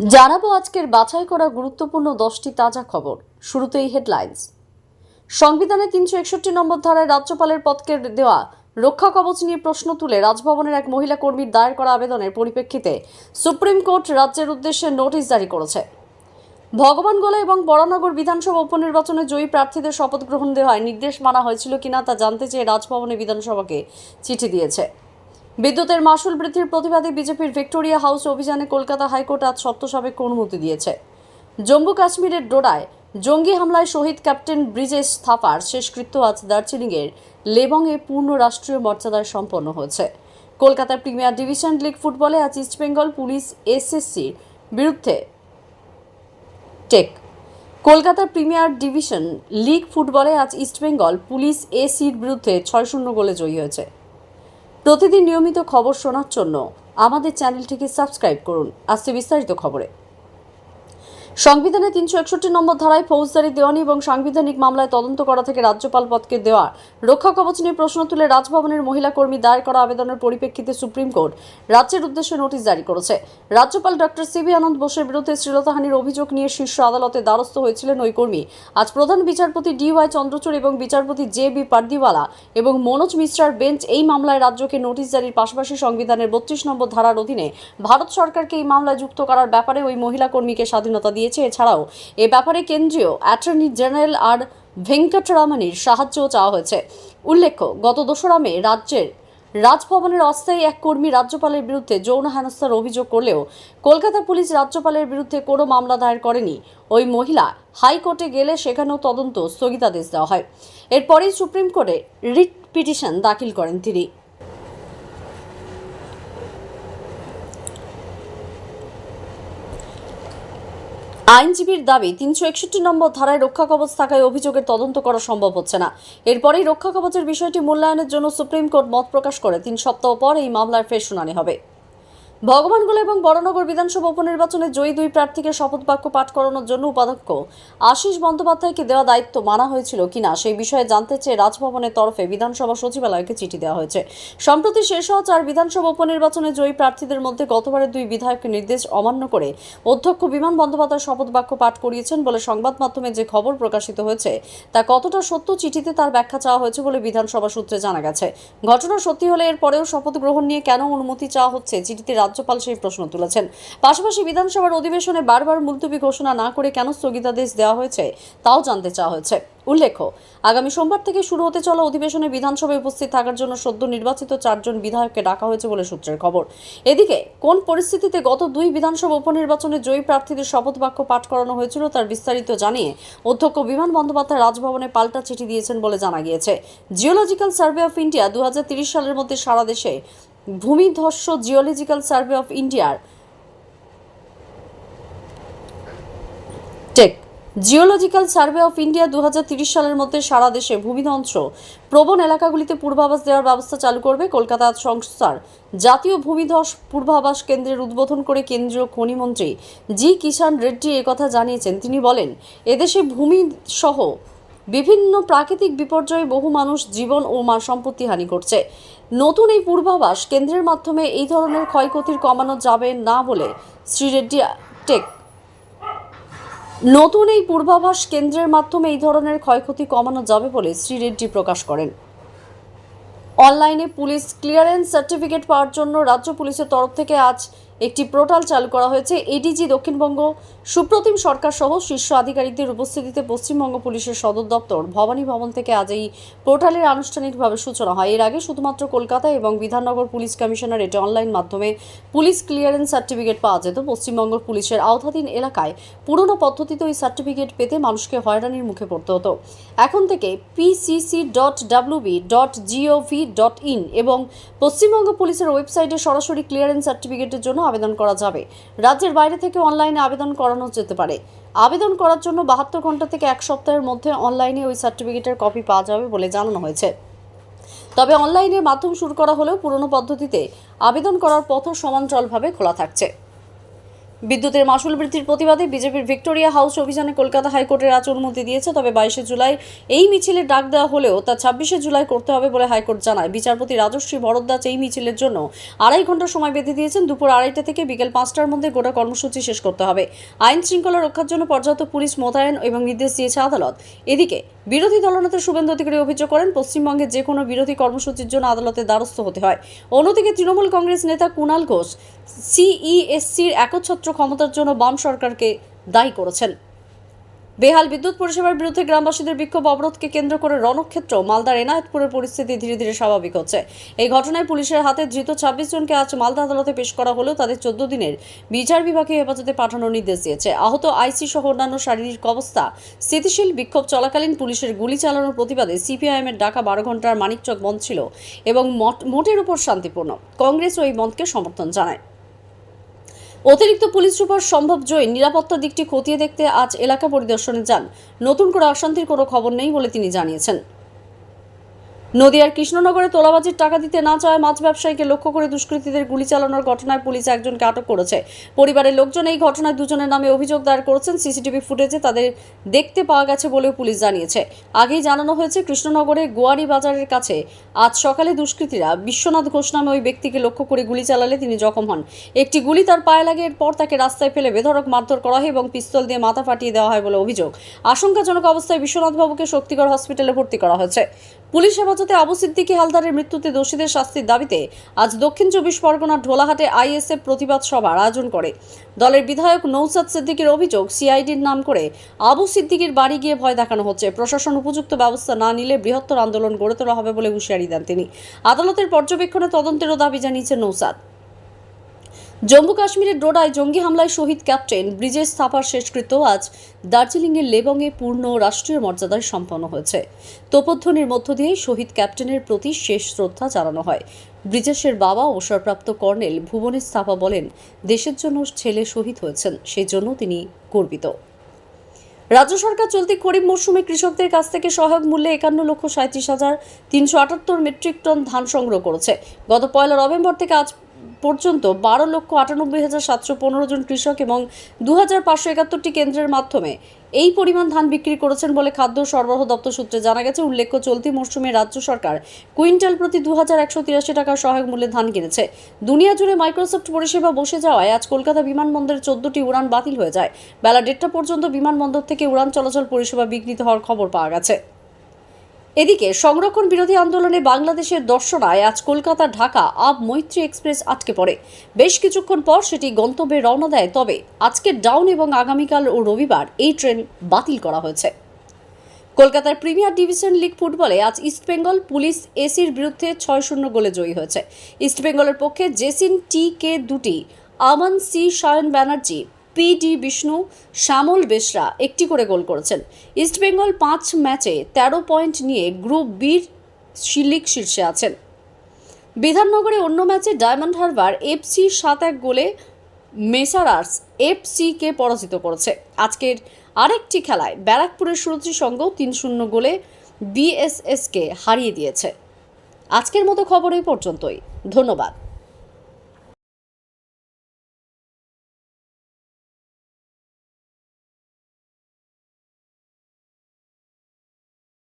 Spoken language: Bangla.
জানাব আজকের বাছাই করা গুরুত্বপূর্ণ দশটি তাজা খবর। শুরুতেই হেডলাইন্স সংবিধানে তিনশো একষট্টি নম্বর ধারায় রাজ্যপালের পদকে দেওয়া রক্ষা কবচ নিয়ে প্রশ্ন তুলে রাজভবনের এক মহিলা কর্মীর দায়ের করা আবেদনের পরিপ্রেক্ষিতে সুপ্রিম কোর্ট রাজ্যের উদ্দেশ্যে নোটিশ জারি করেছে। ভগবানগোলা এবং বরানগর বিধানসভা উপনির্বাচনে জয়ী প্রার্থীদের শপথ গ্রহণ দেওয়ায় নির্দেশ মানা হয়েছিল কিনা তা জানতে চেয়ে রাজভবনে বিধানসভাকে চিঠি দিয়েছে। বিদ্যুতের মাসুল বৃদ্ধির প্রতিবাদে বিজেপির ভিক্টোরিয়া হাউস অভিযানে কলকাতা হাইকোর্ট আজ শর্ত সাপেক্ষ অনুমতি দিয়েছে। জম্মু কাশ্মীরের ডোডায় জঙ্গি হামলায় শহীদ ক্যাপ্টেন ব্রিজেশ থাপার শেষকৃত্য আজ দার্জিলিংয়ের লেবংয়ে পূর্ণ রাষ্ট্রীয় মর্যাদায় সম্পন্ন হয়েছে। কলকাতার প্রিমিয়ার ডিভিশন লিগ ফুটবলে আজ ইস্টবেঙ্গল পুলিশ এসএসসির বিরুদ্ধে টেক। কলকাতার প্রিমিয়ার ডিভিশন লিগ ফুটবলে আজ ইস্টবেঙ্গল পুলিশ এসির বিরুদ্ধে ছয় শূন্য গোলে জয়ী হয়েছে। প্রতিদিন নিয়মিত খবর শোনার জন্য আমাদের চ্যানেলটিকে সাবস্ক্রাইব করুন। আসছে বিস্তারিত খবরে। সংবিধানের তিনশো একষট্টি নম্বর ধারায় ফৌজদারি দেওয়ানি এবং সাংবিধানিক মামলায় তদন্ত করা থেকে রাজ্যপাল পদকে দেওয়া রক্ষা কবচ নিয়ে প্রশ্ন তুলে রাজভবনের মহিলা কর্মী দায়ের করা আবেদনের পরিপ্রেক্ষিতে সুপ্রিম কোর্ট রাজ্যের উদ্দেশ্যে নোটিশ জারি করেছে। রাজ্যপাল ডক্টর সিবি আনন্দ বোসের বিরুদ্ধে শ্লীলতাহানির অভিযোগ নিয়ে শীর্ষ আদালতে দ্বারস্থ হয়েছিলেন ওই কর্মী। আজ প্রধান বিচারপতি ডি ওয়াই চন্দ্রচূড় এবং বিচারপতি জে বি পার্দিওয়ালা এবং মনোজ মিশ্রার বেঞ্চ এই মামলায় রাজ্যকে নোটিশ জারির পাশাপাশি সংবিধানের বত্রিশ নম্বর ধারার অধীনে ভারত সরকারকে এই মামলায় যুক্ত করার ব্যাপারে ওই মহিলা কর্মীকে স্বাধীনতা দিয়েছে এছাড়াও, এ ব্যাপারে কেন্দ্রীয় অ্যাটর্নি জেনারেল আর ভেঙ্কটরামানির সাহায্যও চাওয়া হয়েছে। উল্লেখ্য, গত দোসরা মে রাজ্যের রাজভবনের অস্থায়ী এক কর্মী রাজ্যপালের বিরুদ্ধে যৌন হেনস্থার অভিযোগ করলেও কলকাতা পুলিশ রাজ্যপালের বিরুদ্ধে কোনো মামলা দায়ের করেনি। ওই মহিলা হাইকোর্টে গেলে সেখানেও তদন্ত স্থগিতাদেশ দেওয়া হয়। এরপরেই সুপ্রিম কোর্টে রিট পিটিশন দাখিল করেন তিনি। আইনজীবীর দাবি, তিনশো একষট্টি নম্বর ধারায় রক্ষা কবচ থাকায় অভিযোগের তদন্ত করা সম্ভব হচ্ছে না। এরপরেই রক্ষা কবচের বিষয়টি মূল্যায়নের জন্য সুপ্রিম কোর্ট মত প্রকাশ করে, তিন সপ্তাহ পর এই মামলার ফের শুনানি হবে। ভগবানগোলা এবং বড়নগর বিধানসভা উপনির্বাচনে জয়ী দুই প্রার্থীকে শপথ বাক্য পাঠ করানোর জন্য উপাধ্যক্ষ আশিস বন্দ্যোপাধ্যায়কে দেওয়া দায়িত্ব মানা হয়েছিল কিনা সেই বিষয়ে জানতে চেয়ে রাজভবনের তরফে বিধানসভা সচিবালয়কে চিঠি দেওয়া হয়েছে। সম্প্রতি শেষ হওয়া চার বিধানসভা উপনির্বাচনে জয়ী প্রার্থীদের মধ্যে গতবারের দুই বিধায়কের নির্দেশ অমান্য করে অধ্যক্ষ বিমান বন্দ্যোপাধ্যায় শপথ বাক্য পাঠ করিয়েছেন বলে সংবাদ মাধ্যমে যে খবর প্রকাশিত হয়েছে, তা কতটা সত্য চিঠিতে তার ব্যাখ্যা চাওয়া হয়েছে বলে বিধানসভা সূত্রে জানা গেছে। ঘটনা সত্যি হলে এরপরেও শপথ গ্রহণ নিয়ে কেন অনুমতি চাওয়া হচ্ছে, চিঠিতে রাজ্যপাল সেই প্রশ্ন তুলেছেন। পাশাপাশি বিধানসভার অধিবেশনে বারবার মুলতবি ঘোষণা না করে কেন স্থগিতাদেশ দেওয়া হয়েছে, তাও জানতে চাওয়া হয়েছে। উল্লেখ্য, আগামী সোমবার থেকে শুরু হতে চলা অধিবেশনে বিধানসভায় উপস্থিত থাকার জন্য সদ্য নির্বাচিত চারজন বিধায়ককে ডাকা হয়েছে বলে সূত্রের খবর। এদিকে, কোন পরিস্থিতিতে গত দুই বিধানসভা উপনির্বাচনে জয়ী প্রার্থীদের শপথ বাক্য পাঠ করানো হয়েছিল তার বিস্তারিত জানিয়ে অধ্যক্ষ বিমান বন্দ্যোপাধ্যায় রাজভবনে পাল্টা চিঠি দিয়েছেন বলে জানা গিয়েছে। জিওলজিক্যাল সার্ভে অফ ইন্ডিয়া দু সালের মধ্যে সারা দেশে ভূমিধস্য জিওলজিক্যাল সার্ভে অফ ইন্ডিয়ার টেক জিওলজিক্যাল সার্ভে অফ ইন্ডিয়া দু সালের মধ্যে সারা দেশে ভূমিধ্বংস প্রবণ এলাকাগুলিতে পূর্বাভাস দেওয়ার ব্যবস্থা চালু করবে কলকাতা সংস্থার জাতীয় ভূমিধস পূর্বাভাস কেন্দ্রের উদ্বোধন করে কেন্দ্রীয় খনিমন্ত্রী জি কিষাণ রেড্ডি একথা জানিয়েছেন। তিনি বলেন, এদেশে ভূমি সহ বিভিন্ন প্রাকৃতিক বিপর্যয়ে বহু মানুষ জীবন ও মা সম্পত্তি হানি করছে। নতুন এই পূর্বাভাস কেন্দ্রের মাধ্যমে এই ধরনের ক্ষয়ক্ষতির কমানো যাবে না বলে শ্রী রেড্ডি টেক। নতুন এই পূর্বাভাস কেন্দ্রের মাধ্যমে এই ধরনের ক্ষয়ক্ষতি কমানো যাবে বলে শ্রী রেড্ডি প্রকাশ করেন। অনলাইনে পুলিশ ক্লিয়ারেন্স সার্টিফিকেট পাওয়ার জন্য রাজ্য পুলিশের তরফ থেকে আজ একটি পোর্টাল চালু করা হয়েছে। এডিজি দক্ষিণবঙ্গ, সুপ্রতিম সরকার সহ শীর্ষ আধিকারিকদের উপস্থিতিতে পশ্চিমবঙ্গ পুলিশের সদর দপ্তর ভবানী ভবন থেকে আজ এই পোর্টালের আনুষ্ঠানিকভাবে সূচনা হয়। এর আগে শুধুমাত্র কলকাতা এবং বিধাননগর পুলিশ কমিশনার এটি অনলাইন মাধ্যমে পুলিশ ক্লিয়ারেন্স সার্টিফিকেট পাওয়া যেত। পশ্চিমবঙ্গ পুলিশের আওতাধীন এলাকায় পুরনো পদ্ধতিতে ওই সার্টিফিকেট পেতে মানুষকে হয়রানির মুখে পড়তে হতো। এখন থেকে PCC dot WB dot gov dot in এবং পশ্চিমবঙ্গ পুলিশের ওয়েবসাইটে সরাসরি ক্লিয়ারেন্স সার্টিফিকেটের জন্য আবেদন করা যাবে। রাজ্যের বাইরে থেকে অনলাইনে আবেদন করানো যেতে পারে। আবেদন করার জন্য বাহাত্তর ঘণ্টা থেকে এক সপ্তাহের মধ্যে অনলাইনে ওই সার্টিফিকেটের কপি পাওয়া যাবে বলে জানানো হয়েছে। তবে অনলাইনের মাধ্যম শুরু করা হলেও পুরনো পদ্ধতিতে আবেদন করার পথ সমান্তরালভাবে খোলা থাকছে। বিদ্যুতের মাসুল বৃদ্ধির প্রতিবাদে বিজেপির ভিক্টোরিয়া হাউস অভিযানে কলকাতা হাইকোর্টের আজ অনুমতি দিয়েছে, তবে বাইশে জুলাই এই মিছিলের ডাক দেওয়া হলেও তা ছাব্বিশে জুলাই করতে হবে বলে হাইকোর্ট জানায়। বিচারপতি রাজশ্রী ভরদ্বাজ এই মিছিলের জন্য আড়াই ঘণ্টা সময় বেঁধে দিয়েছেন। দুপুর আড়াইটা থেকে বিকেল পাঁচটার মধ্যে গোটা কর্মসূচি শেষ করতে হবে। আইন শৃঙ্খলা রক্ষার জন্য পর্যাপ্ত পুলিশ মোতায়েন এবং নির্দেশ দিয়েছে আদালত। এদিকে বিরোধী দলনেতা শুভেন্দু অধিকারী অভিযোগ করেন পশ্চিমবঙ্গে যে কোনো বিরোধী কর্মসূচির জন্য আদালতে দ্বারস্থ হতে হয়। অন্যদিকে তৃণমূল কংগ্রেস নেতা কুণাল ঘোষ, সিইএসসির একচ্ছত্র ক্ষমতার জন্য বাম সরকারকে দায়ী করেছেন। বেহাল বিদ্যুৎ পরিষেবার বিরুদ্ধে গ্রামবাসীদের বিক্ষোভ অবরোধকে কেন্দ্র করে রণক্ষেত্র। মালদার এনায়েতপুরের পরিস্থিতি ধীরে ধীরে স্বাভাবিক হচ্ছে। এই ঘটনায় পুলিশের হাতে ধৃত ছাব্বিশ জনকে আজ মালদা আদালতে পেশ করা হলেও তাদের চোদ্দ দিনের বিচার বিভাগে হেফাজতে পাঠানোর নির্দেশ দিয়েছে। আহত আইসি সহ অন্যান্য শারীরিক অবস্থা স্থিতিশীল বিক্ষোভ চলাকালীন পুলিশের গুলি চালানোর প্রতিবাদে সিপিআইএমের ডাকা বারো ঘণ্টার মানিকচক বন্ধ ছিল এবং মোটের উপর শান্তিপূর্ণ। কংগ্রেসও এই বন্ধকে সমর্থন জানায়। অতিরিক্ত পুলিশ সুপার সম্ভব জয়ী নিরাপত্তা দিকটি খতিয়ে দেখতে আজ এলাকা পরিদর্শনে যান। নতুন করে অশান্তির কোনো খবর নেই বলে তিনি জানিয়েছেন। নদিয়ার কৃষ্ণনগরে তোলাবাজির টাকা দিতে না চাওয়ায় মাছ ব্যবসায়ীকে লক্ষ্য করে দুষ্কৃতীদের গুলি চালানোর ঘটনায় পুলিশ একজনকে আটক করেছে। পরিবারের লোকজন এই ঘটনায় দুজনের নামে অভিযোগ দায়ের করেছেন। সিসিটিভি ফুটেজে তাদের দেখতে পাওয়া গেছে বলেও পুলিশ জানিয়েছে। আগেই জানানো হয়েছে কৃষ্ণনগরের গোয়ারি বাজারের কাছে আজ সকালে দুষ্কৃতীরা বিশ্বনাথ ঘোষ নামে ওই ব্যক্তিকে লক্ষ্য করে গুলি চালালে তিনি জখম হন। একটি গুলি তার পায়ে লাগে, এরপর তাকে রাস্তায় ফেলে বেধড়ক মারধর করা হয় এবং পিস্তল দিয়ে মাথা ফাটিয়ে দেওয়া হয় বলে অভিযোগ। আশঙ্কাজনক অবস্থায় বিশ্বনাথবাবুকে শক্তিগড় হসপিটালে ভর্তি করা হয়েছে। পুলিশ হেফাজতে আবু সিদ্দিকী হালদারের মৃত্যুতে দোষীদের শাস্তির দাবিতে আজ দক্ষিণ চব্বিশ পরগনার ঢোলাহাটে আইএসএফ প্রতিবাদ সভার আয়োজন করে। দলের বিধায়ক নৌসাদ সিদ্দিকীর অভিযোগ, সিআইডির নাম করে আবু সিদ্দিকীর বাড়ি গিয়ে ভয় দেখানো হচ্ছে। প্রশাসন উপযুক্ত ব্যবস্থা না নিলে বৃহত্তর আন্দোলন গড়ে তোলা হবে বলে হুঁশিয়ারি দেন তিনি। আদালতের পর্যবেক্ষণে তদন্তেরও দাবি জানিয়েছে নৌসাদ। জম্মু কাশ্মীরের ডোডায় জঙ্গি হামলায় শহীদ ক্যাপ্টেন ব্রিজেশ থাপার শেষকৃত্য আজ দার্জিলিংয়ের লেবংয়ে পূর্ণ রাষ্ট্রীয় মর্যাদায় সম্পন্ন হয়েছে। তোপধ্বনির মধ্য দিয়ে শহীদ ক্যাপ্টেনের প্রতি শেষ শ্রদ্ধা জানানো হয়। ব্রিজেশের বাবা অবসরপ্রাপ্ত কর্নেল ভুবনেশ থাপা বলেন, দেশের জন্য ছেলে শহীদ হয়েছেন, সেই জন্য তিনি গর্বিত। রাজ্য সরকার চলতি খরিফ মরশুমে কৃষকদের কাছ থেকে সহায়ক মূল্যে একান্ন লক্ষ সাঁত্রিশ হাজার তিনশো আটাত্তর মেট্রিক টন ধান সংগ্রহ করেছে। গত পয়লা নভেম্বর থেকে আজ পর্যন্ত বারো লক্ষ আটানব্বই হাজার সাতশো পনেরো জন কৃষক এবং দু হাজার পাঁচশো একাত্তরটি কেন্দ্রের মাধ্যমে এই পরিমাণ ধান বিক্রি করেছেন বলে খাদ্য সরবরাহ দপ্তর সূত্রে জানা গেছে। উল্লেখ্য, চলতি মরশুমে রাজ্য সরকার কুইন্টাল প্রতি দু হাজার একশো তিরাশি টাকার সহায়ক মূল্যে ধান কিনেছে। দুনিয়া জুড়ে মাইক্রোসফট পরিষেবা বসে যাওয়ায় আজ কলকাতা বিমানবন্দরে চোদ্দটি উড়ান বাতিল হয়ে যায়। বেলা দেড়টা পর্যন্ত বিমানবন্দর থেকে উড়ান চলাচল পরিষেবা বিঘ্নিত হওয়ার খবর পাওয়া গেছে। এদিকে সংরক্ষণ বিরোধী আন্দোলনে বাংলাদেশের দর্শনায় আজ কলকাতা, ঢাকা আব মৈত্রী এক্সপ্রেস আটকে পড়ে। বেশ কিছুক্ষণ পর সেটি গন্তব্যে রওনা দেয়, তবে আজকে ডাউন এবং আগামীকাল ও রবিবার এই ট্রেন বাতিল করা হয়েছে। কলকাতার প্রিমিয়ার ডিভিশন লিগ ফুটবলে আজ ইস্টবেঙ্গল পুলিশ এসির বিরুদ্ধে ছয় শূন্য গোলে জয়ী হয়েছে। ইস্টবেঙ্গলের পক্ষে জেসিন টি কে দুটি, Aman C Sayan Banerjee P D Bishnu, Shyamal Beshra একটি করে গোল করেছেন। ইস্টবেঙ্গল পাঁচ ম্যাচে তেরো পয়েন্ট নিয়ে গ্রুপ বির শিলিক শীর্ষে আছেন। বিধাননগরে অন্য ম্যাচে ডায়মন্ড হারবার এফসি সাত এক গোলে মেসারার্স এফসিকে পরাজিত করেছে। আজকের আরেকটি খেলায় ব্যারাকপুরের সুরুচি সঙ্গ তিন শূন্য গোলে বিএসএসকে হারিয়ে দিয়েছে। আজকের মতো খবর এই পর্যন্তই। ধন্যবাদ।